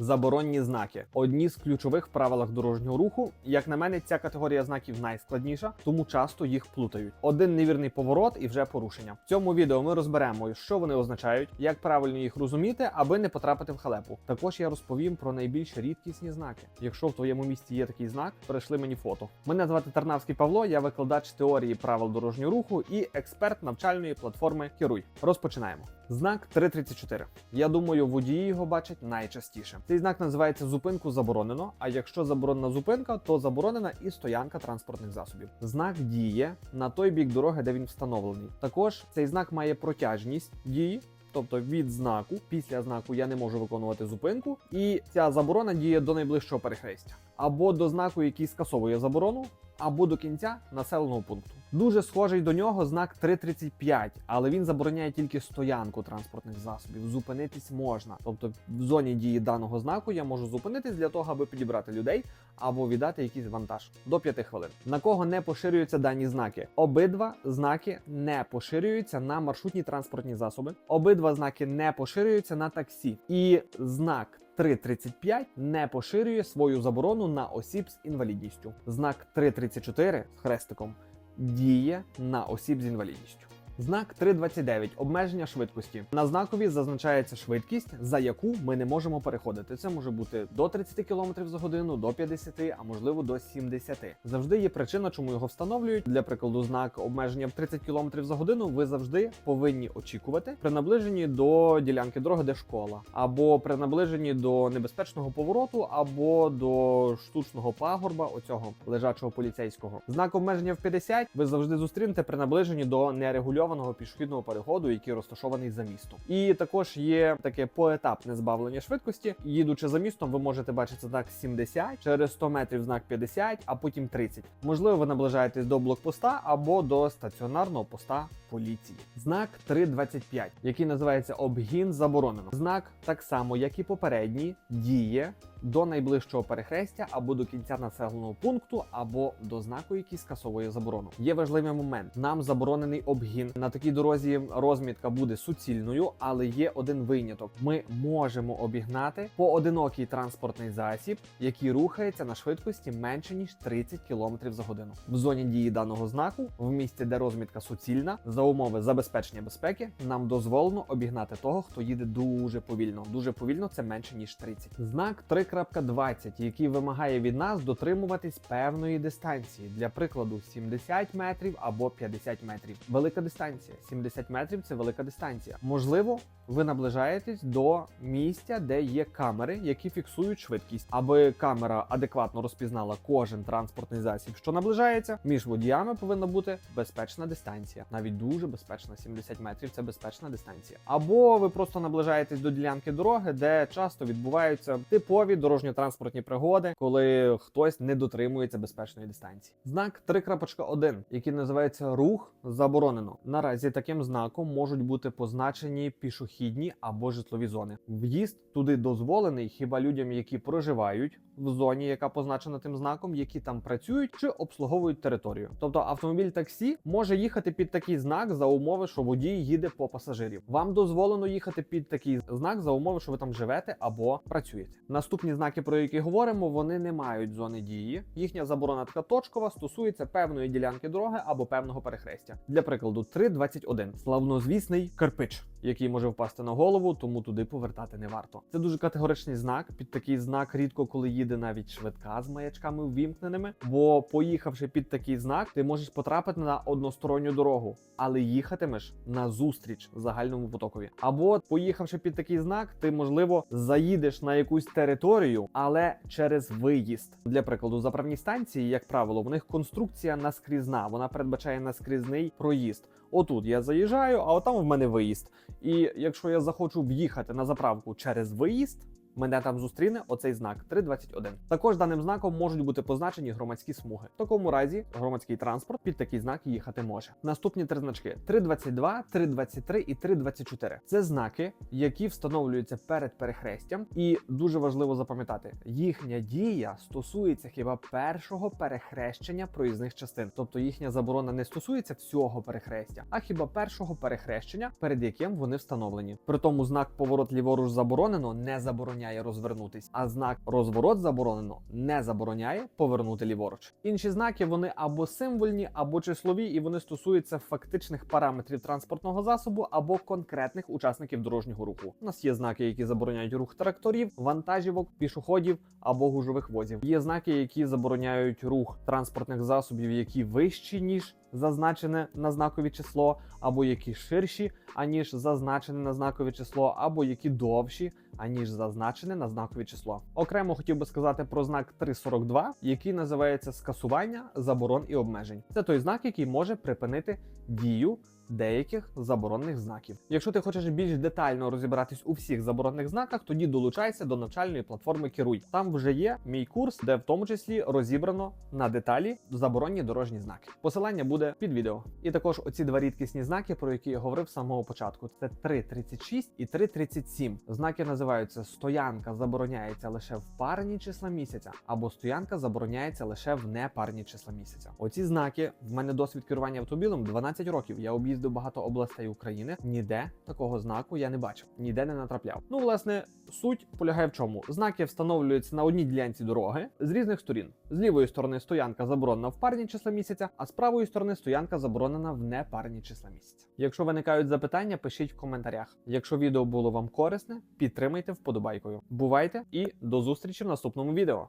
Заборонні знаки одні з ключових в правилах дорожнього руху. Як на мене, ця категорія знаків найскладніша, тому часто їх плутають. Один невірний поворот і вже порушення. В цьому відео ми розберемо, що вони означають, як правильно їх розуміти, аби не потрапити в халепу. Також я розповім про найбільш рідкісні знаки. Якщо в твоєму місті є такий знак, перейшли мені фото. Мене звати Тарнавський Павло, я викладач теорії правил дорожнього руху і експерт навчальної платформи Керуй. Розпочинаємо. Знак 334. Я думаю, водії його бачать найчастіше. Цей знак називається зупинку заборонено. А якщо заборонена зупинка, то заборонена і стоянка транспортних засобів. Знак діє на той бік дороги, де він встановлений. Також цей знак має протяжність дії. Тобто від знаку, після знаку я не можу виконувати зупинку, і ця заборона діє до найближчого перехрестя, або до знаку, який скасовує заборону, або до кінця населеного пункту. Дуже схожий до нього знак 335, але він забороняє тільки стоянку транспортних засобів. Зупинитись можна. Тобто в зоні дії даного знаку я можу зупинитись для того, аби підібрати людей або віддати якийсь вантаж до 5 хвилин. На кого не поширюються дані знаки? Обидва знаки не поширюються на маршрутні транспортні засоби. Обидва знаки не поширюються на таксі. І знак 3.35 не поширює свою заборону на осіб з інвалідністю. Знак 3.34 з хрестиком діє на осіб з інвалідністю. Знак 3.29 обмеження швидкості. На знакові зазначається швидкість, за яку ми не можемо переходити. Це може бути до 30 км за годину, до 50, а можливо до 70. Завжди є причина, чому його встановлюють. Для прикладу, знак обмеження в 30 км за годину ви завжди повинні очікувати при наближенні до ділянки дороги, де школа, або при наближенні до небезпечного повороту, або до штучного пагорба, оцього лежачого поліцейського. Знак обмеження в 50 ви завжди зустрінете при наближенні до нерегульованого пішохідного переходу, який розташований за містом. І також є таке поетапне збавлення швидкості. Їдучи за містом, ви можете бачити знак 70, через 100 метрів знак 50, а потім 30. Можливо, ви наближаєтесь до блокпоста або до стаціонарного поста поліції. Знак 3.25, який називається обгін заборонено. Знак так само, як і попередній, діє до найближчого перехрестя або до кінця населеного пункту, або до знаку, який скасовує заборону. Є важливий момент. Нам заборонений обгін. На такій дорозі розмітка буде суцільною, але є один виняток. Ми можемо обігнати поодинокий транспортний засіб, який рухається на швидкості менше ніж 30 км за годину. В зоні дії даного знаку, в місці, де розмітка суцільна, за умови забезпечення безпеки, нам дозволено обігнати того, хто їде дуже повільно. Дуже повільно це менше ніж 30. Знак 3.20, який вимагає від нас дотримуватись певної дистанції. Для прикладу, 70 метрів або 50 метрів. Велика дистанція. 70 метрів це велика дистанція. Можливо, ви наближаєтесь до місця, де є камери, які фіксують швидкість, аби камера адекватно розпізнала кожен транспортний засіб, що наближається. Між водіями повинна бути безпечна дистанція, навіть дуже безпечна. 70 метрів це безпечна дистанція. Або ви просто наближаєтесь до ділянки дороги, де часто відбуваються типові дорожньо-транспортні пригоди, коли хтось не дотримується безпечної дистанції. Знак 3.1, який називається рух заборонено. Наразі таким знаком можуть бути позначені пішохідні або житлові зони. В'їзд туди дозволений хіба людям, які проживають в зоні, яка позначена тим знаком, які там працюють чи обслуговують територію. Тобто автомобіль таксі може їхати під такий знак за умови, що водій їде по пасажирів. Вам дозволено їхати під такий знак за умови, що ви там живете або працюєте. Наступні знаки, про які говоримо, вони не мають зони дії. Їхня заборона така точкова стосується певної ділянки дороги або певного перехрестя. Для прикладу, 3.21. славнозвісний кирпич. Який може впасти на голову, тому туди повертати не варто. Це дуже категоричний знак. Під такий знак рідко коли їде навіть швидка з маячками ввімкненими. Бо поїхавши під такий знак, ти можеш потрапити на односторонню дорогу, але їхатимеш на зустріч загальному потокові. Або поїхавши під такий знак, ти можливо заїдеш на якусь територію, але через виїзд. Для прикладу, заправні станції, як правило, в них конструкція наскрізна. Вона передбачає наскрізний проїзд. Отут я заїжджаю, а отам в мене виїзд. І якщо я захочу в'їхати на заправку через виїзд. Мене там зустріне оцей знак 321. Також даним знаком можуть бути позначені громадські смуги. В такому разі громадський транспорт під такий знак їхати може. Наступні три значки: 322, 323 і 324. Це знаки, які встановлюються перед перехрестям, і дуже важливо запам'ятати, їхня дія стосується хіба першого перехрещення проїзних частин, тобто їхня заборона не стосується всього перехрестя, а хіба першого перехрещення, перед яким вони встановлені. При тому знак поворот ліворуч заборонено не забороняє забороняє розвернутись, а знак розворот заборонено не забороняє повернути ліворуч. Інші знаки вони або символьні, або числові, і вони стосуються фактичних параметрів транспортного засобу або конкретних учасників дорожнього руху. У нас є знаки, які забороняють рух тракторів, вантажівок, пішоходів або гужових возів. Є знаки, які забороняють рух транспортних засобів, які вищі ніж зазначене на знакові число, або які ширші, аніж зазначене на знакові число, або які довші, аніж зазначене на знакові число. Окремо хотів би сказати про знак 342, який називається скасування заборон і обмежень. Це той знак, який може припинити дію деяких заборонних знаків. Якщо ти хочеш більш детально розібратись у всіх заборонних знаках, тоді долучайся до навчальної платформи Керуй. Там вже є мій курс, де в тому числі розібрано на деталі заборонні дорожні знаки. Посилання буде під відео. І також оці два рідкісні знаки, про які я говорив з самого початку. Це 3.36 і 3.37. Знаки називаються стоянка забороняється лише в парні числа місяця, або стоянка забороняється лише в непарні числа місяця. Оці знаки в мене досвід керування автомобілем 12 років. Я об'їздив багато областей України. Ніде такого знаку я не бачив, ніде не натрапляв. Ну, власне, суть полягає в чому: знаки встановлюються на одній ділянці дороги з різних сторін. З лівої сторони стоянка заборонена в парні числа місяця, а з правої сторони стоянка заборонена в непарні числа місяця. Якщо виникають запитання, пишіть в коментарях. Якщо відео було вам корисне, підтримайте вподобайкою. Бувайте і до зустрічі в наступному відео.